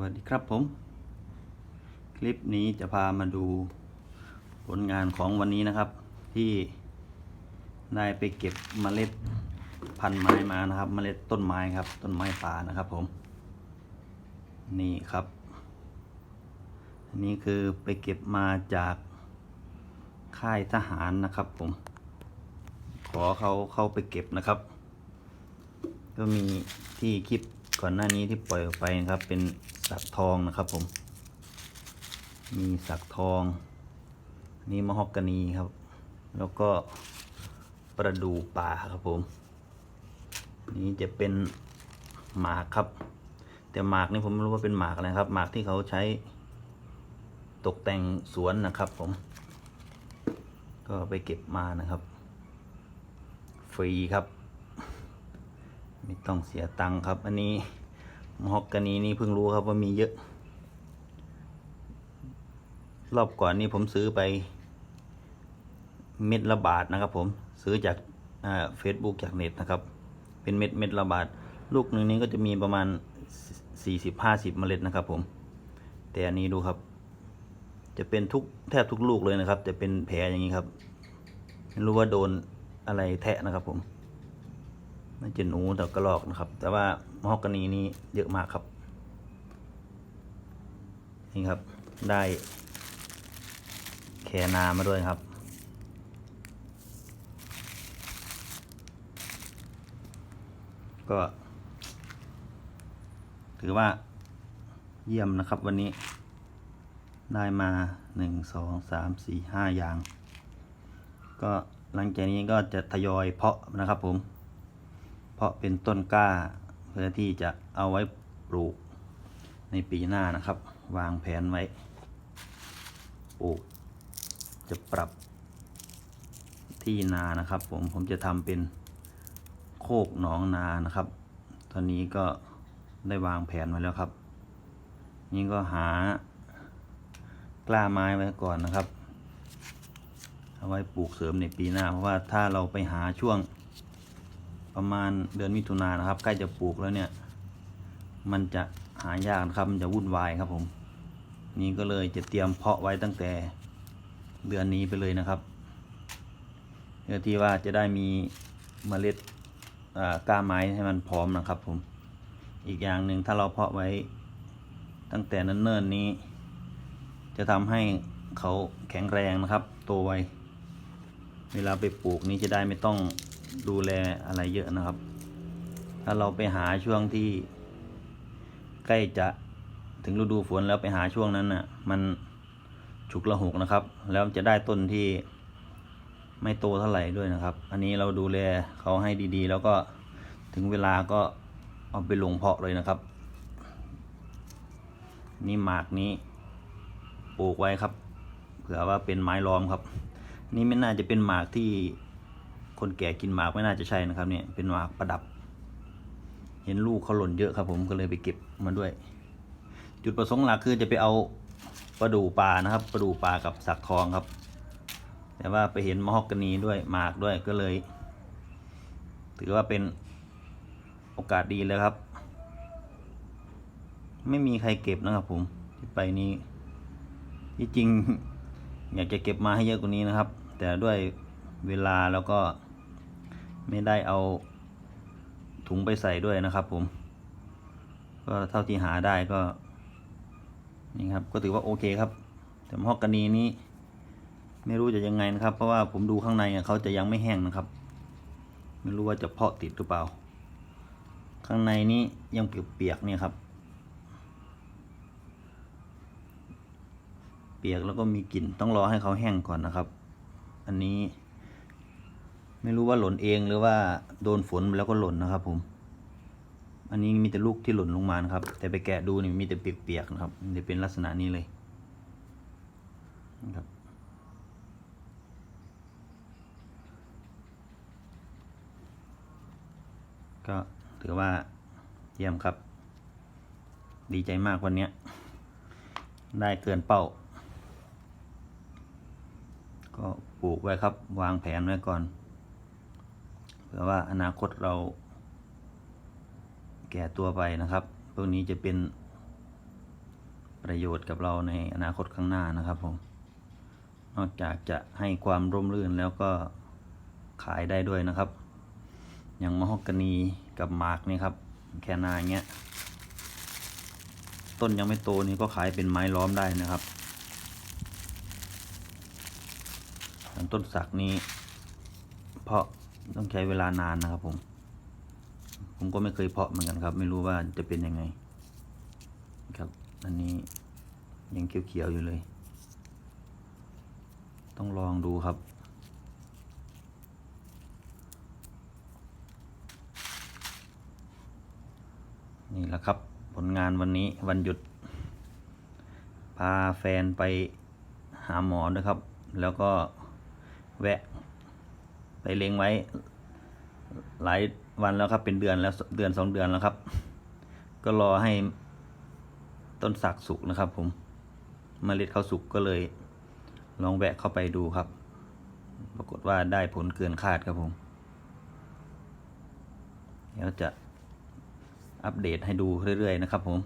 วัสดีครับผม คลิปนี้จะพามาดูผลงานของวันนี้นะครับ ที่ได้ไปเก็บเมล็ดพันธุ์ไม้มานะครับเมล็ดต้นไม้ครับ ต้นไม้ป่านะครับผม นี่ครับอันนี้คือไปเก็บมาจากค่ายทหารนะครับผม ขอเขาเข้าไปเก็บนะครับ ก็มีที่คลิป ก่อนหน้านี้ที่ปล่อยออกไปนะครับ เป็นสักทองนะครับผม มีสักทอง นี่มะฮอกกานีครับ แล้วก็ประดูป่าครับผม นี่จะเป็นหมากครับ แต่หมากนี่ผมไม่รู้ว่าเป็นหมากอะไรครับ หมากที่เขาใช้ตกแต่งสวนนะครับผม ก็ไปเก็บมานะครับ ฟรีครับ ไม่ต้องเสียตังค์ครับ อันนี้มฮอกกานีนี่เพิ่งรู้ครับว่ามีเยอะ รอบก่อนนี่ผมซื้อไป เม็ดละบาทนะครับ ผมซื้อจากเฟซบุ๊กจากเน็ตนะครับ เป็นเม็ดเม็ดละบาท ลูกหนึ่งนี้ก็จะมีประมาณสี่สิบห้าสิบเมล็ดนะครับผม แต่อันนี้ดูครับ จะเป็นทุกแทบทุกลูกเลยนะครับ จะเป็นแผลอย่างนี้ครับไม่รู้ว่าโดนอะไรแทะนะครับผม น่าจะหนูแต่กระรอกนะครับ แต่ว่ามะฮอกกานีนี่เยอะมากครับ นี่ครับ ได้แคนามาด้วยครับ ก็ ถือว่าเยี่ยมนะครับวันนี้ ได้มาหนึ่งสองสามสี่ห้าอย่าง ก็หลังจากนี้ก็จะทยอยเพาะนะครับผม เพราะเป็นต้นกล้าเพื่อที่จะเอาไว้ปลูกในปีหน้านะครับ วางแผนไว้ปลูกจะปรับที่นานะครับ ผมผมจะทำเป็นโคกหนองนานะครับ ตอนนี้ก็ได้วางแผนไว้แล้วครับ นี่ก็หากล้าไม้ไว้ก่อนนะครับ เอาไว้ปลูกเสริมในปีหน้า เพราะว่าถ้าเราไปหาช่วง ประมาณเดือนมิถุนายนนะครับ ใกล้จะปลูกแล้วเนี่ย มันจะหายากนะครับ มันจะวุ่นวายครับผม นี่ก็เลยจะเตรียมเพาะไว้ตั้งแต่เดือนนี้ไปเลยนะครับเพื่อที่ว่าจะได้มีเมล็ดก้าไม้ให้มันพร้อมนะครับผม อีกอย่างหนึ่งถ้าเราเพาะไว้ตั้งแต่เนิ่นนี้ จะทำให้เขาแข็งแรงนะครับ โตไว เวลาไปปลูกนี้จะได้ไม่ต้อง ดูแลอะไรเยอะนะครับ ถ้าเราไปหาช่วงที่ ใกล้จะถึงฤดูฝนแล้วไปหาช่วงนั้นน่ะ มันฉุกละหกนะครับ แล้วจะได้ต้นที่ไม่โตเท่าไหร่ด้วยนะครับ อันนี้เราดูแลเขาให้ดีๆ แล้วก็ถึงเวลาก็เอาไปลงเพาะเลยนะครับ นี่หมากนี้ปลูกไว้ครับ เผื่อว่าเป็นไม้ล้อมครับ นี่ไม่น่าจะเป็นหมากที่ คนแก่กินหมากไม่น่าจะใช่นะครับ เนี่ยเป็นหมากประดับ เห็นลูกเขาหล่นเยอะครับ ผมก็เลยไปเก็บมาด้วย จุดประสงค์หลักคือจะไปเอาปลาดูปลานะครับปลาดูปลากับสักทองครับ แต่ว่าไปเห็นมฮอกกานีด้วยหมากด้วยก็เลย ถือว่าเป็นโอกาสดีเลยครับ ไม่มีใครเก็บนะครับผมที่ไปนี้ที่จริงอยากจะเก็บมาให้เยอะกว่านี้นะครับ แต่ด้วย เวลาแล้วก็ไม่ได้เอาถุงไปใส่ด้วยนะครับผม ก็เท่าที่หาได้ก็ นี่ครับ ก็ถือว่าโอเคครับ แต่มะฮอกกานีนี้ ไม่รู้จะยังไงนะครับ เพราะว่าผมดูข้างในเขาจะยังไม่แห้งนะครับ ไม่รู้ว่าจะเพาะติดหรือเปล่า ข้างในนี้ยังเปียกๆเนี่ยครับ เปียกแล้วก็มีกลิ่นต้องรอให้เขาแห้งก่อนนะครับ อันนี้ ไม่รู้ว่าหล่นเองหรือว่าโดนฝนแล้วก็หล่นนะครับ ผม อันนี้มีแต่ลูกที่หล่นลงมานะครับ แต่ไปแกะดูนี่มีแต่เปียกๆนะครับจะเป็นลักษณะนี้เลยนะครับก็ถือว่าเยี่ยมครับ ดีใจมากวันนี้ได้เกินเป้า ก็ปลูกไว้ครับ วางแผนไว้ก่อน เพื่อว่าอนาคตเรา แก่ตัวไปนะครับ พวกนี้จะเป็นประโยชน์กับเราในอนาคตข้างหน้านะครับผม นอกจากจะให้ความร่มรื่นแล้วก็ขายได้ด้วยนะครับ อย่างมะฮอกกานีกับหมากนี่ครับ แค่นาเงี้ย ต้นยังไม่โตนี่ก็ขายเป็นไม้ล้อมได้นะครับส่วนต้นสักนี้ เพาะ ต้องใช้เวลานานนะครับผม ผมก็ไม่เคยเพาะเหมือนกันครับ ไม่รู้ว่าจะเป็นยังไง ครับ อันนี้ยังเขียวๆอยู่เลย ต้องลองดูครับนี่แหละครับ ผลงานวันนี้วันหยุด พาแฟนไปหาหมอด้วยครับ แล้วก็แวะ ไปเล็งไว้ หลายวันแล้วครับ เป็นเดือนแล้วเดือนสองเดือนแล้วครับ ก็รอให้ต้นสักสุกนะครับ ผมมเมล็ดเขาสุกก็เลย ลองแวะเข้าไปดูครับ ปรากฏว่าได้ผลเกินคาดครับผมเดี๋ยวจะอัปเดตให้ดูเรื่อยๆนะครับ ผม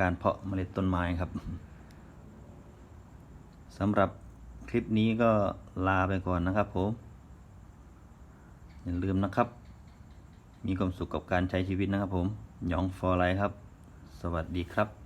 การเพาะเมล็ดต้นไม้ครับสำหรับคลิปนี้ก็ลาไปก่อนนะครับผม อย่าลืมนะครับ มีความสุขกับการใช้ชีวิตนะครับผมหยองฟอร์ไลท์ครับ สวัสดีครับ